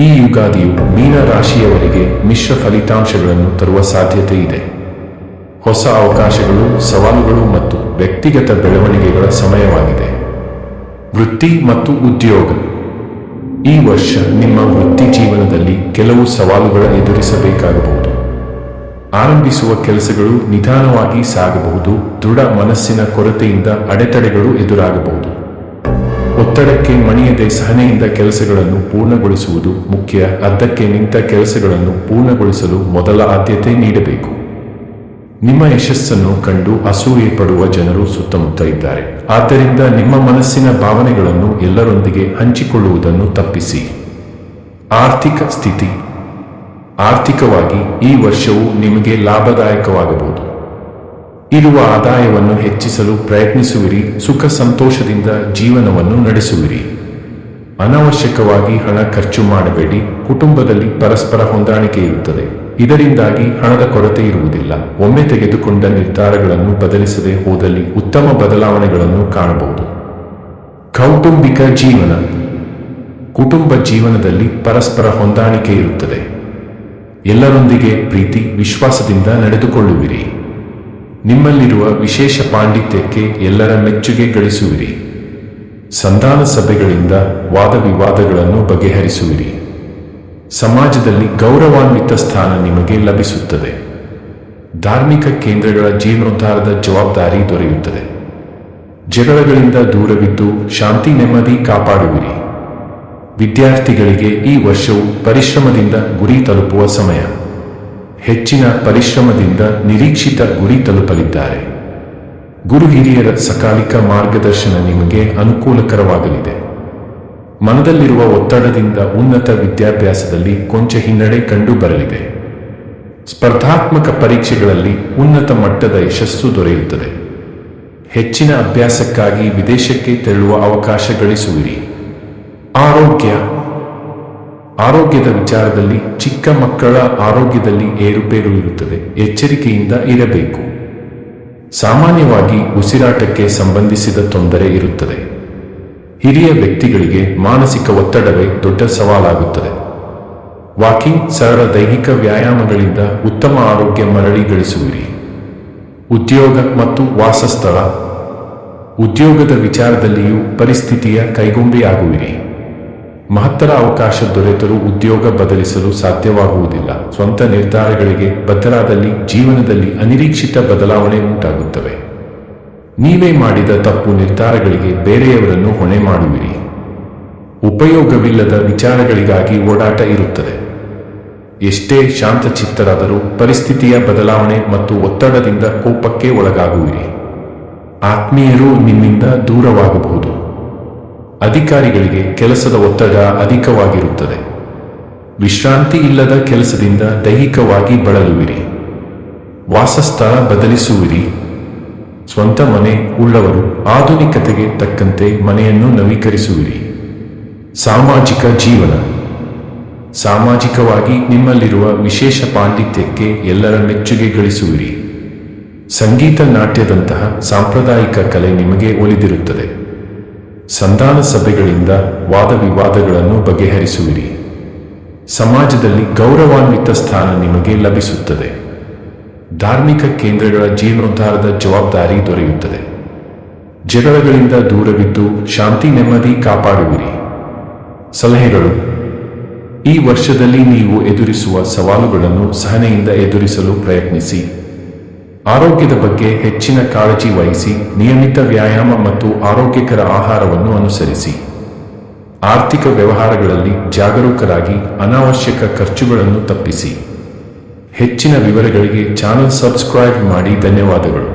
ಈ ಯುಗಾದಿಯು ಮೀನ ರಾಶಿಯವರಿಗೆ ಮಿಶ್ರ ಫಲಿತಾಂಶಗಳನ್ನು ತರುವ ಸಾಧ್ಯತೆ ಇದೆ ಹೊಸ ಅವಕಾಶಗಳು, ಸವಾಲುಗಳು ಮತ್ತು ವ್ಯಕ್ತಿಗತ ಬೆಳವಣಿಗೆಗಳ ಸಮಯವಾಗಿದೆ. ವೃತ್ತಿ ಮತ್ತು ಉದ್ಯೋಗ. ಈ ವರ್ಷ ನಿಮ್ಮ ವೃತ್ತಿ ಜೀವನದಲ್ಲಿ ಕೆಲವು ಸವಾಲುಗಳ ಎದುರಿಸಬೇಕಾಗಬಹುದು. ಆರಂಭಿಸುವ ಕೆಲಸಗಳು ನಿಧಾನವಾಗಿ ಸಾಗಬಹುದು, ದೃಢ ಮನಸ್ಸಿನ ಕೊರತೆಯಿಂದ ಅಡೆತಡೆಗಳು ಎದುರಾಗಬಹುದು. ಒತ್ತಡಕ್ಕೆ ಮಣಿಯದೆ ಸಹನೆಯಿಂದ ಕೆಲಸಗಳನ್ನು ಪೂರ್ಣಗೊಳಿಸುವುದು ಮುಖ್ಯ. ಅದ್ದಕ್ಕೆ ನಿಂತ ಕೆಲಸಗಳನ್ನು ಪೂರ್ಣಗೊಳಿಸಲು ಮೊದಲ ಆದ್ಯತೆ ನೀಡಬೇಕು. ನಿಮ್ಮ ಯಶಸ್ಸನ್ನು ಕಂಡು ಅಸೂಯೆ ಪಡುವ ಜನರು ಸುತ್ತಮುತ್ತ ಇದ್ದಾರೆ. ಆದ್ದರಿಂದ ನಿಮ್ಮ ಮನಸ್ಸಿನ ಭಾವನೆಗಳನ್ನು ಎಲ್ಲರೊಂದಿಗೆ ಹಂಚಿಕೊಳ್ಳುವುದನ್ನು ತಪ್ಪಿಸಿ. ಆರ್ಥಿಕ ಸ್ಥಿತಿ. ಆರ್ಥಿಕವಾಗಿ ಈ ವರ್ಷವು ನಿಮಗೆ ಲಾಭದಾಯಕವಾಗಬಹುದು. ಇರುವ ಆದಾಯವನ್ನು ಹೆಚ್ಚಿಸಲು ಪ್ರಯತ್ನಿಸುವಿರಿ, ಸುಖ ಸಂತೋಷದಿಂದ ಜೀವನವನ್ನು ನಡೆಸುವಿರಿ. ಅನಾವಶ್ಯಕವಾಗಿ ಹಣ ಖರ್ಚು ಮಾಡಬೇಡಿ, ಕುಟುಂಬದಲ್ಲಿ ಪರಸ್ಪರ ಹೊಂದಾಣಿಕೆ ಇರುತ್ತದೆ. ಇದರಿಂದಾಗಿ ಹಣದ ಕೊರತೆ ಇರುವುದಿಲ್ಲ. ಒಮ್ಮೆ ತೆಗೆದುಕೊಂಡ ನಿರ್ಧಾರಗಳನ್ನು ಬದಲಿಸದೆ ಹೋದಲ್ಲಿ ಉತ್ತಮ ಬದಲಾವಣೆಗಳನ್ನು ಕಾಣಬಹುದು. ಕೌಟುಂಬಿಕ ಜೀವನ. ಕುಟುಂಬ ಜೀವನದಲ್ಲಿ ಪರಸ್ಪರ ಹೊಂದಾಣಿಕೆ ಇರುತ್ತದೆ. ಎಲ್ಲರೊಂದಿಗೆ ಪ್ರೀತಿ, ವಿಶ್ವಾಸದಿಂದ ನಡೆದುಕೊಳ್ಳುವಿರಿ. ನಿಮ್ಮಲ್ಲಿರುವ ವಿಶೇಷ ಪಾಂಡಿತ್ಯಕ್ಕೆ ಎಲ್ಲರ ಮೆಚ್ಚುಗೆ ಗಳಿಸುವಿರಿ. ಸಂಧಾನ ಸಭೆಗಳಿಂದ ವಾದ ವಿವಾದಗಳನ್ನು ಬಗೆಹರಿಸುವಿರಿ. ಸಮಾಜದಲ್ಲಿ ಗೌರವಾನ್ವಿತ ಸ್ಥಾನ ನಿಮಗೆ ಲಭಿಸುತ್ತದೆ. ಧಾರ್ಮಿಕ ಕೇಂದ್ರಗಳ ಜೀರ್ಣೋದ್ಧಾರದ ಜವಾಬ್ದಾರಿ ದೊರೆಯುತ್ತದೆ. ಜಗಳಗಳಿಂದ ದೂರವಿದ್ದು ಶಾಂತಿ ನೆಮ್ಮದಿ ಕಾಪಾಡುವಿರಿ. ವಿದ್ಯಾರ್ಥಿಗಳಿಗೆ ಈ ವರ್ಷವು ಪರಿಶ್ರಮದಿಂದ ಗುರಿ ತಲುಪುವ ಸಮಯ. ಹೆಚ್ಚಿನ ಪರಿಶ್ರಮದಿಂದ ನಿರೀಕ್ಷಿತ ಗುರಿ ತಲುಪಲಿದ್ದಾರೆ. ಗುರು ಹಿರಿಯರ ಸಕಾಲಿಕ ಮಾರ್ಗದರ್ಶನ ನಿಮಗೆ ಅನುಕೂಲಕರವಾಗಲಿದೆ. ಮನದಲ್ಲಿರುವ ಒತ್ತಡದಿಂದ ಉನ್ನತ ವಿದ್ಯಾಭ್ಯಾಸದಲ್ಲಿ ಕೊಂಚ ಹಿನ್ನಡೆ ಕಂಡು ಬರಲಿದೆ ಸ್ಪರ್ಧಾತ್ಮಕ ಪರೀಕ್ಷೆಗಳಲ್ಲಿ ಉನ್ನತ ಮಟ್ಟದ ಯಶಸ್ಸು ದೊರೆಯುತ್ತದೆ. ಹೆಚ್ಚಿನ ಅಭ್ಯಾಸಕ್ಕಾಗಿ ವಿದೇಶಕ್ಕೆ ತೆರಳುವ ಅವಕಾಶ ಗಳಿಸುವಿರಿ. ಆರೋಗ್ಯ ಆರೋಗ್ಯದ ವಿಚಾರದಲ್ಲಿ ಚಿಕ್ಕ ಮಕ್ಕಳ ಆರೋಗ್ಯದಲ್ಲಿ ಏರುಪೇರು ಇರುತ್ತದೆ, ಎಚ್ಚರಿಕೆಯಿಂದ ಇರಬೇಕು. ಸಾಮಾನ್ಯವಾಗಿ ಉಸಿರಾಟಕ್ಕೆ ಸಂಬಂಧಿಸಿದ ತೊಂದರೆ ಇರುತ್ತದೆ. ಹಿರಿಯ ವ್ಯಕ್ತಿಗಳಿಗೆ ಮಾನಸಿಕ ಒತ್ತಡವೇ ದೊಡ್ಡ ಸವಾಲಾಗುತ್ತದೆ. ವಾಕಿಂಗ್, ಸರಳ ದೈಹಿಕ ವ್ಯಾಯಾಮಗಳಿಂದ ಉತ್ತಮ ಆರೋಗ್ಯ ಮರಳಿ ಗಳಿಸುವಿರಿ. ಉದ್ಯೋಗ ಮತ್ತು ವಾಸಸ್ಥಳ. ಉದ್ಯೋಗದ ವಿಚಾರದಲ್ಲಿಯೂ ಪರಿಸ್ಥಿತಿಯ ಕೈಗೊಂಬೆಯಾಗುವಿರಿ. ಮಹತ್ತರ ಅವಕಾಶ ದೊರೆತರೂ ಉದ್ಯೋಗ ಬದಲಿಸಲು ಸಾಧ್ಯವಾಗುವುದಿಲ್ಲ. ಸ್ವಂತ ನಿರ್ಧಾರಗಳಿಗೆ ಬದ್ಧರಾದಲ್ಲಿ ಜೀವನದಲ್ಲಿ ಅನಿರೀಕ್ಷಿತ ಬದಲಾವಣೆ ಉಂಟಾಗುತ್ತವೆ. ನೀವೇ ಮಾಡಿದ ತಪ್ಪು ನಿರ್ಧಾರಗಳಿಗೆ ಬೇರೆಯವರನ್ನು ಹೊಣೆ ಮಾಡುವಿರಿ. ಉಪಯೋಗವಿಲ್ಲದ ವಿಚಾರಗಳಿಗಾಗಿ ಓಡಾಟ ಇರುತ್ತದೆ. ಎಷ್ಟೇ ಶಾಂತಚಿತ್ತರಾದರೂ ಪರಿಸ್ಥಿತಿಯ ಬದಲಾವಣೆ ಮತ್ತು ಒತ್ತಡದಿಂದ ಕೋಪಕ್ಕೆ ಒಳಗಾಗುವಿರಿ. ಆತ್ಮೀಯರು ನಿಮ್ಮಿಂದ ದೂರವಾಗಬಹುದು. ಅಧಿಕಾರಿಗಳಿಗೆ ಕೆಲಸದ ಒತ್ತಡ ಅಧಿಕವಾಗಿರುತ್ತದೆ. ವಿಶ್ರಾಂತಿ ಇಲ್ಲದ ಕೆಲಸದಿಂದ ದೈಹಿಕವಾಗಿ ಬಳಲುವಿರಿ. ವಾಸಸ್ಥಳ ಬದಲಿಸುವಿರಿ. ಸ್ವಂತ ಮನೆ ಉಳ್ಳವರು ಆಧುನಿಕತೆಗೆ ತಕ್ಕಂತೆ ಮನೆಯನ್ನು ನವೀಕರಿಸುವಿರಿ. ಸಾಮಾಜಿಕ ಜೀವನ. ಸಾಮಾಜಿಕವಾಗಿ ನಿಮ್ಮಲ್ಲಿರುವ ವಿಶೇಷ ಪಾಂಡಿತ್ಯಕ್ಕೆ ಎಲ್ಲರ ಮೆಚ್ಚುಗೆ ಗಳಿಸುವಿರಿ. ಸಂಗೀತ ನಾಟ್ಯದಂತಹ ಸಾಂಪ್ರದಾಯಿಕ ಕಲೆ ನಿಮಗೆ ಒಲಿದಿರುತ್ತದೆ. ಸಂಧಾನ ಸಭೆಗಳಿಂದ ವಾದ ವಿವಾದಗಳನ್ನು ಬಗೆಹರಿಸುವಿರಿ. ಸಮಾಜದಲ್ಲಿ ಗೌರವಾನ್ವಿತ ಸ್ಥಾನ ನಿಮಗೆ ಲಭಿಸುತ್ತದೆ. ಧಾರ್ಮಿಕ ಕೇಂದ್ರಗಳ ಜೀರ್ಣೋದ್ಧಾರದ ಜವಾಬ್ದಾರಿ ದೊರೆಯುತ್ತದೆ. ಜಗಳಗಳಿಂದ ದೂರವಿದ್ದು ಶಾಂತಿ ನೆಮ್ಮದಿ ಕಾಪಾಡುವಿರಿ. ಸಲಹೆಗಳು. ಈ ವರ್ಷದಲ್ಲಿ ನೀವು ಎದುರಿಸುವ ಸವಾಲುಗಳನ್ನು ಸಹನೆಯಿಂದ ಎದುರಿಸಲು ಪ್ರಯತ್ನಿಸಿ. ಆರೋಗ್ಯದ ಬಗ್ಗೆ ಹೆಚ್ಚಿನ ಕಾಳಜಿ ವಹಿಸಿ ನಿಯಮಿತ ವ್ಯಾಯಾಮ ಮತ್ತು ಆರೋಗ್ಯಕರ ಆಹಾರವನ್ನು ಅನುಸರಿಸಿ. ಆರ್ಥಿಕ ವ್ಯವಹಾರಗಳಲ್ಲಿ ಜಾಗರೂಕರಾಗಿ ಅನಾವಶ್ಯಕ ಖರ್ಚುಗಳನ್ನು ತಪ್ಪಿಸಿ. ಹೆಚ್ಚಿನ ವಿವರಗಳಿಗೆ ಚಾನಲ್ ಸಬ್ಸ್ಕ್ರೈಬ್ ಮಾಡಿ ಧನ್ಯವಾದಗಳು.